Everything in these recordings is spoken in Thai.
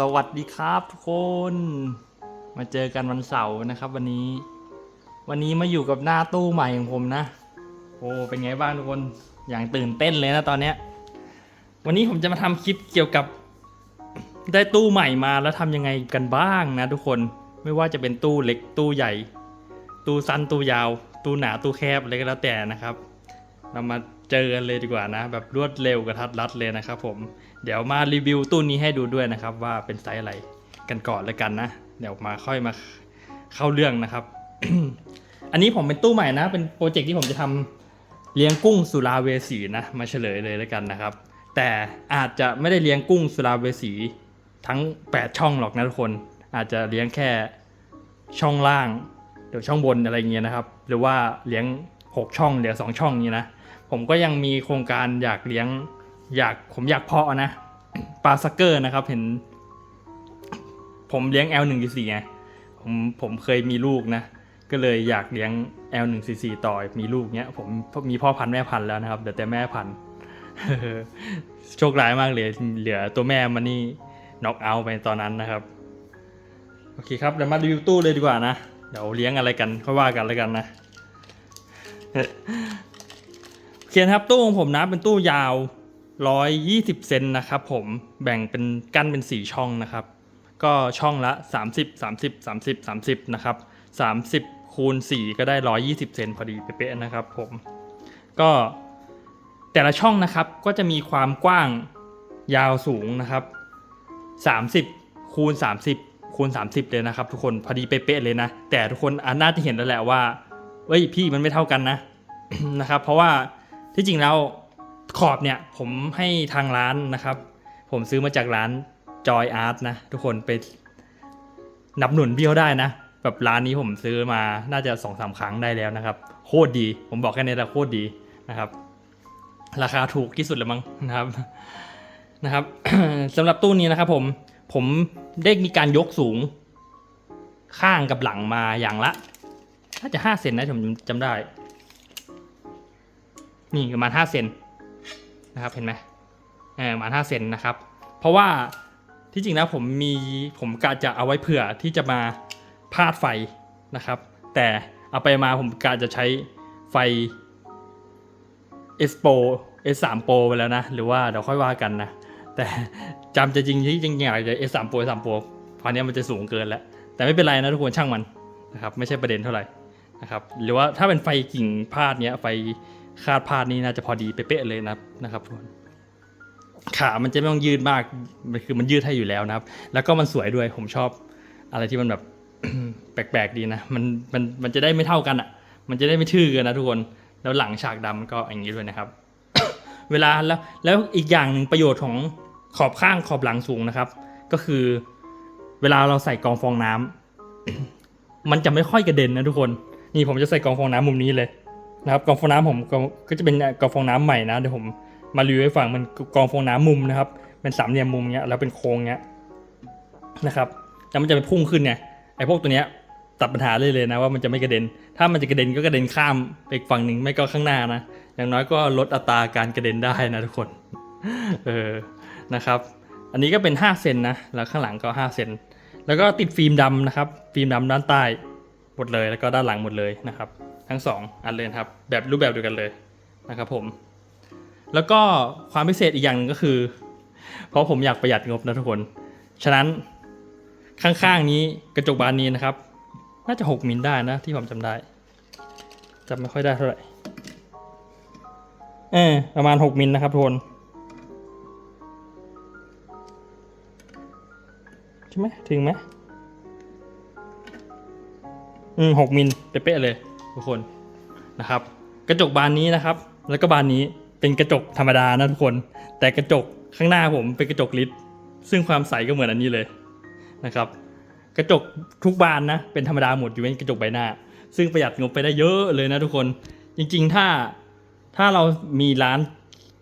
สวัสดีครับทุกคน มาเจอกันวันเสาร์นะครับ วันนี้ วันนี้มาอยู่กับหน้าตู้ใหม่ของผมนะ โอ้เป็นไงบ้างทุกคนอย่างตื่นเต้นเลยนะตอนเนี้ย วันนี้ผมจะมาทำคลิปเกี่ยวกับ ได้ตู้ใหม่มาแล้วทำยังไงกันบ้างนะ ทุกคนไม่ว่าจะเป็นตู้เล็กตู้ใหญ่ ตู้สั้นตู้ยาว ตู้หนาตู้แคบอะไรก็แล้วแต่นะครับ เรามา เจอกันเลยดีกว่านะ แบบรวดเร็วกระทัดรัดเลยนะครับผมเดี๋ยวมารีวิวตู้นี้ให้ดูด้วยนะครับ ว่าเป็นไซส์อะไรกันก่อนแล้วกันนะ เดี๋ยวมาค่อยมาเข้าเรื่องนะครับ อันนี้ผมเป็นตู้ใหม่นะ เป็นโปรเจกต์ที่ผมจะทำเลี้ยงกุ้งสุราเวสีนะ มาเฉลยเลยแล้วกันนะครับ แต่อาจจะไม่ได้เลี้ยงกุ้งสุราเวสีทั้ง 8 ช่องหรอกนะทุกคน อาจจะเลี้ยงแค่ช่องล่างหรือช่องบนอะไรเงี้ยนะครับ หรือว่าเลี้ยง 6 ช่องเหลือ 2 ช่องนี้นะ ผมก็ยังมีโครงการอยากเลี้ยง อยากผมอยากเพาะนะปลาซักเกอร์นะครับ เห็น ผมเลี้ยง L144 ไงผมผมเคยมีลูกนะ ก็เลยอยากเลี้ยง L144 ต่อมีลูกเนี้ย ผมมีพ่อพันธุ์แม่พันธุ์แล้วนะครับเดี๋ยวแต่แม่พันธุ์โชคร้ายมากเลยเหลือตัวแม่มันนี่น็อกเอาไปตอนนั้นนะครับ โอเคครับเดี๋ยวมารีวิวตู้เลยดีกว่านะ เดี๋ยวเลี้ยงอะไรกันค่อยว่ากันแล้วกันนะ เขียนครับตู้ของผมนะเป็นตู้ยาว 120 เซนนะครับผมแบ่งเป็นกั้นเป็น 4 ช่องนะครับ ก็ช่องละ 30 30 30 30นะครับ30คูณ4ก็ได้ 120 เซนพอดีเป๊ะๆนะครับผมก็แต่ละช่องนะครับก็จะมีความกว้างยาวสูงนะครับ 30คูณ30คูณ30 เลยนะครับ ทุกคนพอดีเป๊ะๆเลยนะ แต่ทุกคนอาน่าจะเห็นแล้วแหละว่าเฮ้ยพี่มันไม่เท่ากันนะนะครับ เพราะว่า ที่จริงแล้วขอบเนี่ยผมให้ทางร้านนะครับ ผมซื้อมาจากร้าน Joy Art นะ ทุกคนไปนับหนุนพี่เขาได้นะ แบบร้านนี้ผมซื้อมาน่าจะสองสามครั้งได้แล้วนะครับ โคตรดี ผมบอกแค่นี้แหละโคตรดีนะครับ ราคาถูกที่สุดแล้วมั้งนะครับนะครับสำหรับตู้นี้นะครับผมผมได้มีการยกสูง ข้างกับหลังมาอย่างละน่าจะห้าเซนนะผมจำได้ นี่ประมาณห้าเซนนะครับเห็นไหมประมาณห้าเซนนะครับ เพราะว่าที่จริงแล้วผมมีผมกะจะเอาไว้เผื่อที่จะมาพาดไฟนะครับ แต่เอาไปมาผมกะจะใช้ไฟ S Pro S 3 Pro ไปแล้วนะ หรือว่าเดี๋ยวค่อยว่ากันนะ แต่จำจะจริงที่จริงอยากจะ S 3 Pro S 3 Pro ตอนนี้มันจะสูงเกินแล้ว แต่ไม่เป็นไรนะทุกคนช่างมันนะครับ ไม่ใช่ประเด็นเท่าไหร่นะครับ หรือว่าถ้าเป็นไฟกิ่งพาดเนี้ยไฟ คาดพาดนี่น่าจะพอดีเป๊ะเลยนะครับนะครับทุกคนขามันจะไม่ต้องยืดมากมันคือมันยืดให้อยู่แล้วนะครับ แล้วก็มันสวยด้วยผมชอบอะไรที่มันแบบแปลกๆดีนะมันมันมันจะได้ไม่เท่ากันอะ มันจะได้ไม่ทื่อเกันนะทุกคนแล้วหลังฉากดำก็อย่างนี้ด้วยนะครับ เวลาแล้วแล้วอีกอย่างหนึ่งประโยชน์ของขอบข้างขอบหลังสูงนะครับ ก็คือ เวลาเราใส่กองฟองน้ำมันจะไม่ค่อยกระเด็นนะทุกคน นี่ผมจะใส่กองฟองน้ำมุมนี้เลย นะครับกองฟองน้ำผมก็ก็จะเป็นกองฟองน้ำใหม่นะเดี๋ยวผมมารีวิวให้ฟังมันกองฟองน้ำมุมนะครับเป็นสามเหลี่ยมมุมเนี้ยแล้วเป็นโค้งเนี้ยนะครับแล้วมันจะไปพุ่งขึ้นเนี่ยไอ้พวกตัวเนี้ยตัดปัญหาเลยเลยนะว่ามันจะไม่กระเด็น ถ้ามันจะกระเด็นก็กระเด็นข้ามไปอีกฝั่งหนึ่งไม่ก็ข้างหน้านะอย่างน้อยก็ลดอัตราการกระเด็นได้นะทุกคนเออนะครับ อันนี้ก็เป็น 5 เซนนะแล้วข้างหลังก็ 5 เซนแล้วก็ติดฟิล์มดำนะครับ ฟิล์มดำด้านใต้หมดเลยแล้วก็ด้านหลังหมดเลยนะครับ ทั้งสองอันเลยครับ แบบรูปแบบเดียวกันเลยนะครับผม แล้วก็ความพิเศษอีกอย่างหนึ่งก็คือ เพราะผมอยากประหยัดงบนะทุกคน ฉะนั้นข้างๆนี้กระจกบานนี้นะครับ น่าจะ 6มิลได้นะที่ผมจำได้จำไม่ค่อยได้เท่าไหร่เออประมาณ 6มิลนะครับทุกคนใช่ไหมถึงไหมอืมหกมิลเป๊ะเลย ทุกคนนะครับ กระจกบานนี้นะครับ แล้วก็บานนี้เป็นกระจกธรรมดานะทุกคน แต่กระจกข้างหน้าผมเป็นกระจกลิดซึ่งความใสก็เหมือนอันนี้เลยนะครับ กระจกทุกบานนะเป็นธรรมดาหมดอยู่เป็นกระจกใบหน้า ซึ่งประหยัดงบไปได้เยอะเลยนะทุกคน จริง ๆ ถ้าถ้าเรามีร้าน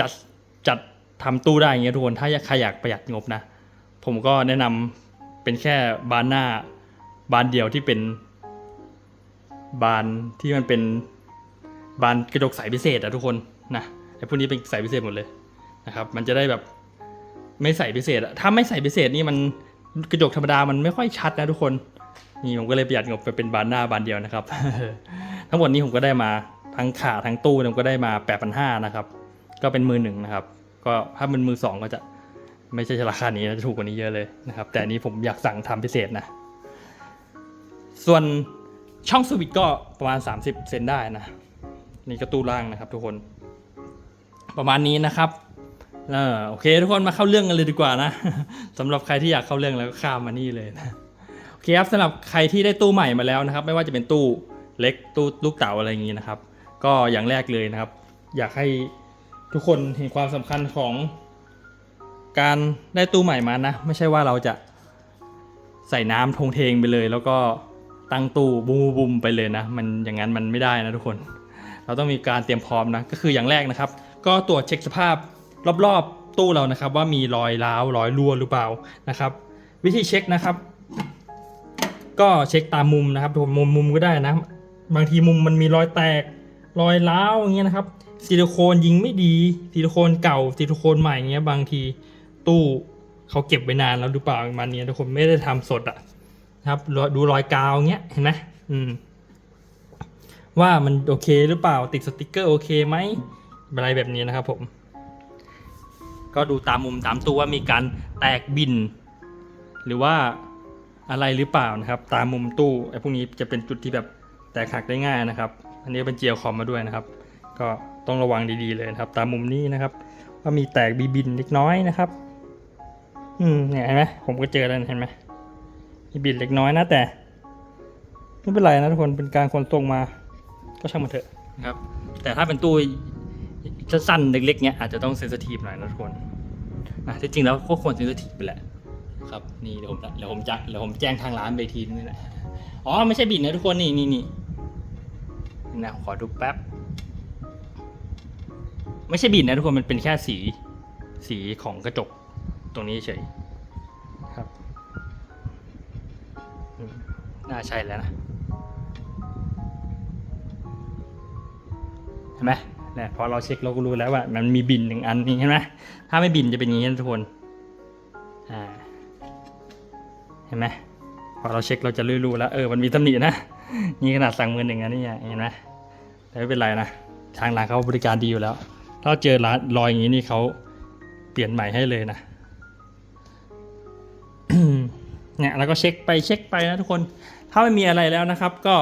จัดจัดทำตู้ได้อย่างเงี้ยทุกคน ถ้าใครอยากประหยัดงบนะ ผมก็แนะนำเป็นแค่บานหน้าบานเดียวที่เป็น บานที่มันเป็นบานกระจกใสพิเศษอะทุกคนนะไอ้พวกนี้เป็นใสพิเศษหมดเลยนะครับมันจะได้แบบไม่ใสพิเศษอะถ้าไม่ใสพิเศษนี่มันกระจกธรรมดามันไม่ค่อยชัดนะทุกคนนี่ผมก็เลยประหยัดงบไปเป็นบานหน้าบานเดียวนะครับ ทั้งหมดนี้ผมก็ได้มาทั้งขาทั้งตู้ผมก็ได้มา8 5 0 0นะครับก็เป็นมือหนึ่งนะครับ ก็ถ้าเป็นมือสองก็จะไม่ใช่ราคานี้นะจะถูกกว่านี้เยอะเลยนะครับ แต่อันนี้ผมอยากสั่งทำพิเศษนะ ส่วน ช่องสวิตก็ประมาณ 30 เซนได้นะ นี่ก็ตู้ล่างนะครับทุกคน ประมาณนี้นะครับเออโอเค ทุกคนมาเข้าเรื่องกันเลยดีกว่านะสำหรับใครที่อยากเข้าเรื่องแล้วก็ข้ามมานี่เลยนะโอเคครับสำหรับใครที่ได้ตู้ใหม่มาแล้วนะครับ ไม่ว่าจะเป็นตู้เล็กตู้ลูกเต๋าอะไรอย่างนี้นะครับ ก็อย่างแรกเลยนะครับ อยากให้ทุกคนเห็นความสำคัญของการได้ตู้ใหม่มานะ ไม่ใช่ว่าเราจะใส่น้ำทงเทงไปเลย แล้วก็ ตั้งตู้บูมบูมไปเลยนะ มันอย่างนั้นมันไม่ได้นะทุกคน เราต้องมีการเตรียมพร้อมนะ ก็คืออย่างแรกนะครับ ก็ตรวจเช็คสภาพรอบๆตู้เรานะครับ ว่ามีรอยร้าวรอยรั่วหรือเปล่านะครับ วิธีเช็คนะครับ ก็เช็คตามมุมนะครับทุกมุมมุมก็ได้นะ บางทีมุมมันมีรอยแตกรอยร้าวอย่างเงี้ยนะครับซิลิโคนยิงไม่ดีซิลิโคนเก่าซิลิโคนใหม่อย่างเงี้ยบางทีตู้เขาเก็บไว้นานแล้วหรือเปล่าประมาณนี้ทุกคนไม่ได้ทำสดอะนะ ครับดูรอยกาวเงี้ยเห็นไหมอืม ว่ามันโอเคหรือเปล่าติดสติกเกอร์โอเคไหมอะไรแบบนี้นะครับผม ก็ดูตามมุมตามตัวว่ามีการแตกบิน หรือว่าอะไรหรือเปล่านะครับ ตามมุมตู้ไอ้พวกนี้จะเป็นจุดที่แบบแตกหักได้ง่ายนะครับ อันนี้เป็นเจียวคอมมาด้วยนะครับ ก็ต้องระวังดีๆเลยนะครับ ตามมุมนี้นะครับว่ามีแตกบีบินเล็กน้อยนะครับ อืมเนี่ยเห็นไหมผมก็เจอแล้วเห็นไหม มีบินเล็กน้อยนะแต่ ไม่เป็นไรนะทุกคนเป็นการขนส่งมา ก็ช่างมันเถอะนะครับ แต่ถ้าเป็นตู้สั้นๆเล็กๆเนี้ยอาจจะต้องเซนซิทีฟหน่อยนะทุกคนนะที่จริงแล้วก็ควรเซนซิทีฟไปแหละครับนี่เดี๋ยวผมเดี๋ยวผมจะเดี๋ยวผมแจ้งทางร้านไปทีนึงนะอ๋อไม่ใช่บินนะทุกคนนี่นี่นี่นะขอดูแป๊บ ไม่ใช่บินนะทุกคนมันเป็นแค่สีสีของกระจกตรงนี้เฉย น่าใช่แล้วนะเห็นไหมเนี่ยพอเราเช็คเราก็รู้แล้วว่า มันมีบินหนึ่งอันนี้เห็นไหมถ้าไม่บินจะเป็นอย่างนี้ทุกคนอ่าเห็นไหมพอเราเช็คเราจะรู้แล้วเออมันมีตำหนินะนี่ขนาดสั่งมือหนึ่งอันนี้เห็นไหมแต่ไม่เป็นไรนะทางร้านเขาบริการดีอยู่แล้ว ถ้าเจอร้านรอยอย่างนี้นี่เขาเปลี่ยนใหม่ให้เลยนะ เนี่ยแล้วก็เช็คไปเช็คไปนะทุกคน ถ้าไม่มีอะไรแล้วนะครับก็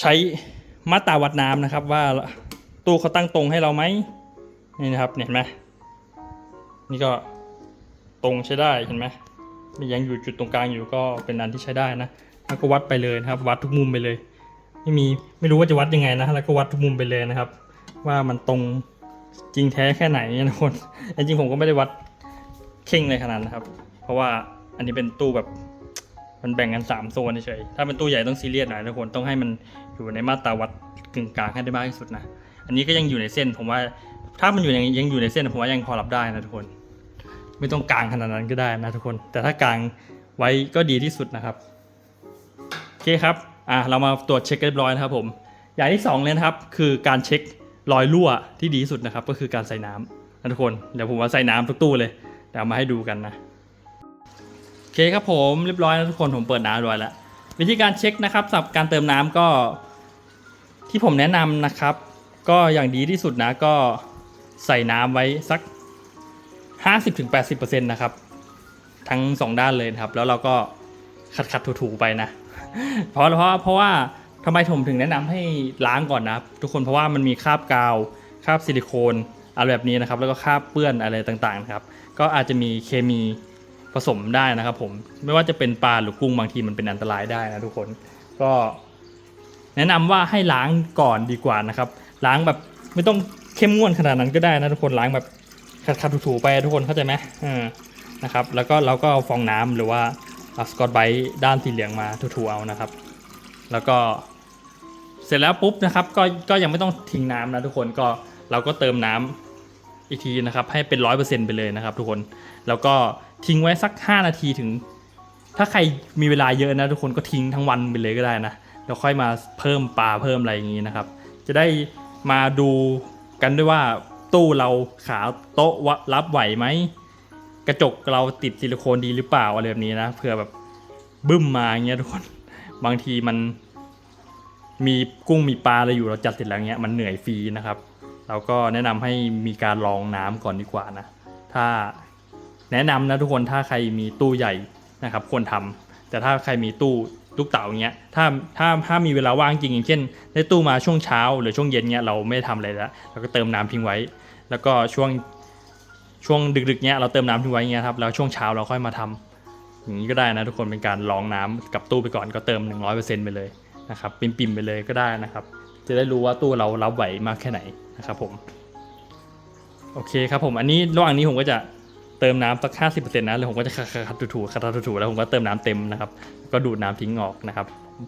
ใช้มาตราวัดน้ำนะครับ ว่าตู้เขาตั้งตรงให้เราไหมนี่นะครับเห็นไหมนี่ก็ตรงใช้ได้เห็นไหมมันยังอยู่จุดตรงกลางอยู่ก็เป็นอันที่ใช้ได้นะ แล้วก็วัดไปเลยนะครับ วัดทุกมุมไปเลย ไม่มีไม่รู้ว่าจะวัดยังไงนะ แล้วก็วัดทุกมุมไปเลยนะครับ ว่ามันตรงจริงแท้แค่ไหนนะทุกคนจริงผมก็ไม่ได้วัด เข่งเลยขนาดนั้นนะครับ เพราะว่าอันนี้เป็นตู้แบบมันแบ่งกัน3โซนเฉยถ้าเป็นตู้ใหญ่ต้องซีเรียสหน่อยทุกคนต้องให้มันอยู่ในมาตราวัดกึ่งกลางให้ได้มากที่สุดนะ อันนี้ก็ยังอยู่ในเส้นผมว่าถ้ามันอยู่ยังยังอยู่ในเส้นผมว่ายังพอรับได้นะทุกคน ไม่ต้องกลางขนาดนั้นก็ได้นะทุกคน แต่ถ้ากลางไว้ก็ดีที่สุดนะครับโอเคครับอะเรามาตรวจเช็คเรียบร้อยนะครับผมอย่างที่สองเลยนะครับ คือการเช็ครอยรั่วที่ดีที่สุดนะครับ ก็คือการใส่น้ำนะทุกคนเดี๋ยวผมว่าใส่น้ำทุกตู้เลย เดี๋ยวมาให้ดูกันนะโอเคครับผมเรียบร้อยแล้วทุกคนผมเปิดน้ำร้อยแล้ววิธีการเช็คนะครับสำหรับการเติมน้ำก็ ที่ผมแนะนำนะครับ ก็อย่างดีที่สุดนะก็ใส่น้ำไว้สัก 50-80%นะครับทั้งสองด้านเลยครับ แล้วเราก็ขัดขัดถูๆไปนะ เพราะเพราะเพราะว่าทำไมผมถึงแนะนำให้ล้างก่อนนะทุกคนเพราะว่ามันมีคราบกาวคราบซิลิโคนอะไรแบบนี้นะครับ แล้วก็คราบเปื้อนอะไรต่างๆนะครับ ก็อาจจะมีเคมีผสมได้นะครับผมไม่ว่าจะเป็นปลาหรือกุ้งบางทีมันเป็นอันตรายได้นะทุกคนก็แนะนำว่าให้ล้างก่อนดีกว่านะครับ ล้างแบบไม่ต้องเข้มงวดขนาดนั้นก็ได้นะทุกคนล้างแบบขัดๆถูๆไปทุกคนเข้าใจไหมเออนะครับ แล้วก็เราก็เอาฟองน้ำหรือว่าเอาสกอตไบรท์ด้านสีเหลืองมาถูๆเอานะครับ แล้วก็เสร็จแล้วปุ๊บนะครับก็ก็ยังไม่ต้องทิ้งน้ำนะทุกคนก็เราก็เติมน้ำ อีกทีนะครับให้เป็นร้อยเปอร์เซ็นต์ไปเลยนะครับ ทุกคน แล้วก็ทิ้งไว้สัก 5 นาทีถึง ถ้าใครมีเวลาเยอะนะทุกคนก็ทิ้งทั้งวันไปเลยก็ได้นะแล้วค่อยมาเพิ่มปลาเพิ่มอะไรอย่างนี้นะครับ จะได้มาดูกันด้วยว่าตู้เราขาโต๊ะวะรับไหวไหมกกระจกเราติดซิลิโคนดีหรือเปล่าอะไรแบบนี้นะเผื่อแบบบึ้มมาอย่างเงี้ยทุกคนบางทีมันมีกุ้งมีปลาอะไรอยู่เราจัดเสร็จแล้วเงี้ยมันเหนื่อยฟรีนะครับ เราก็แนะนำให้มีการลองน้ำก่อนดีกว่านะ ถ้าแนะนำนะทุกคนถ้าใครมีตู้ใหญ่นะครับควรทำแต่ถ้าใครมีตู้ลูกเต๋าอย่างเงี้ยถ้าถ้าถ้ามีเวลาว่างจริงอย่างเช่นได้ตู้มาช่วงเช้า หรือช่วงเย็นเงี้ยเราไม่ได้ทำอะไรแล้วเราก็เติมน้ำทิ้งไว้ แล้วก็ช่วงช่วงดึกๆเนี้ยเราเติมน้ำทิ้งไว้เงี้ยครับแล้วช่วงเช้าเราค่อยมาทำอย่างนี้ก็ได้นะทุกคนเป็นการลองน้ำกับตู้ไปก่อนก็เติม 100%ไปเลยนะครับปิ่มๆไปเลยก็ได้นะครับ จะได้รู้ว่าตู้เรารับไหวมากแค่ไหน นะครับผม โอเคครับผมอันนี้ระหว่างนี้ผมก็จะเติมน้ำสักห้าสิบเปอร์เซ็นต์นะแล้วผมก็จะคัดถูๆคัดถูๆแล้วผมก็เติมน้ำเต็มนะครับ ก็ดูดน้ำทิ้งออกนะครับ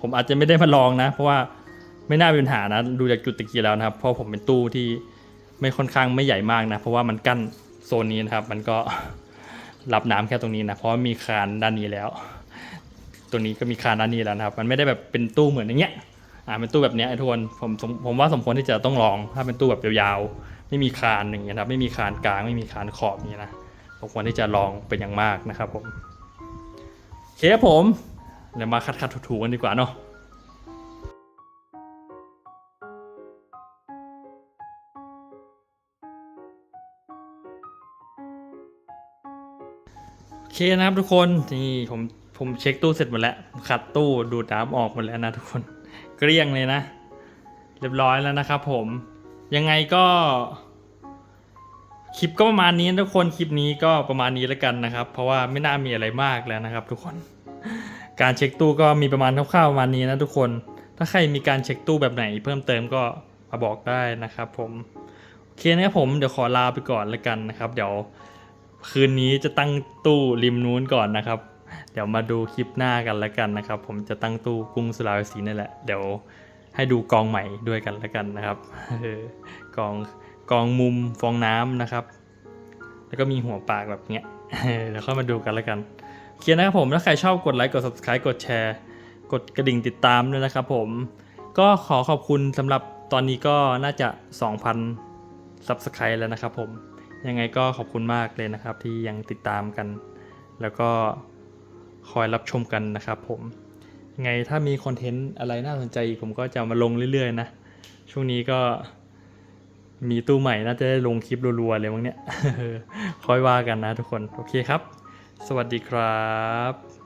ผมอาจจะไม่ได้มาลองนะ เพราะว่าไม่น่าเป็นปัญหานะ ดูจากจุดตะกี้แล้วนะครับ เพราะผมเป็นตู้ที่ไม่ค่อนข้างไม่ใหญ่มากนะ เพราะว่ามันกั้นโซนนี้นะครับ มันก็รับน้ำแค่ตรงนี้นะ เพราะมีคานด้านนี้แล้วตรงนี้ก็มีคานด้านนี้แล้วนะครับ มันไม่ได้แบบเป็นตู้เหมือนอย่างเงี้ย อ่าเป็นตู้แบบนี้ไอ้ทุกคนผมผมว่าสมควรที่จะต้องลอง ถ้าเป็นตู้แบบยาวๆ ไม่มีคานอย่างเงี้ยนะครับไม่มีคานกลางไม่มีคานขอบอย่นะสมควรที่จะลองเป็นอย่างมากนะครับผมโอเคผมเดี๋ยวมาคัดคัดถูๆกันดีกว่าเนาะโอเคนะครับทุกคนนี่ผมผมเช็คตู้เสร็จหมดแล้ว ขัดตู้ดูดน้ำออกหมดแล้วนะทุกคน เกลี้ยงเลยนะ เรียบร้อยแล้วนะครับผมยังไงก็คลิปก็ประมาณนี้ทุกคนคลิปนี้ก็ประมาณนี้แล้วกันนะครับ เพราะว่าไม่น่ามีอะไรมากแล้วนะครับ ทุกคน การเช็คตู้ก็มีประมาณคร่าวๆประมาณนี้นะทุกคน ถ้าใครมีการเช็คตู้แบบไหน เพิ่มเติมก็มาบอกได้นะครับ ผมโอเคนะครับผมเดี๋ยวขอลาไปก่อนแล้วกันนะครับ เดี๋ยวคืนนี้จะตั้งตู้ริมนู้นก่อนนะครับ เดี๋ยวมาดูคลิปหน้ากันแล้วกันนะครับ ผมจะตั้งตู้กุ้งสุราภสีนั่แหละ เดี๋ยวให้ดูกองใหม่ด้วยกันแล้วกันนะครับกองกองมุมฟองน้ำนะครับ แล้วก็มีหัวปากแบบเนี้ยเดี๋ยวเข้ามาดูกันแล้วกันโอเคนะครับผมถ้าใครชอบกดไลค์กด subscribe กดแชร์ กดกระดิ่งติดตามด้วยนะครับผมก็ขอขอบคุณสำหรับตอนนี้ก็น่าจะ 2,000 subscribe แล้วนะครับผมยังไงก็ขอบคุณมากเลยนะครับที่ยังติดตามกัน แล้วก็ คอยรับชมกันนะครับผมยังไงถ้ามีคอนเทนต์อะไรน่าสนใจอีกผมก็จะมาลงเรื่อยๆนะช่วงนี้ก็มีตู้ใหม่น่าจะได้ลงคลิปรัวๆเลยมั้งเนี่ยค่อยว่ากันนะทุกคน โอเคครับ สวัสดีครับ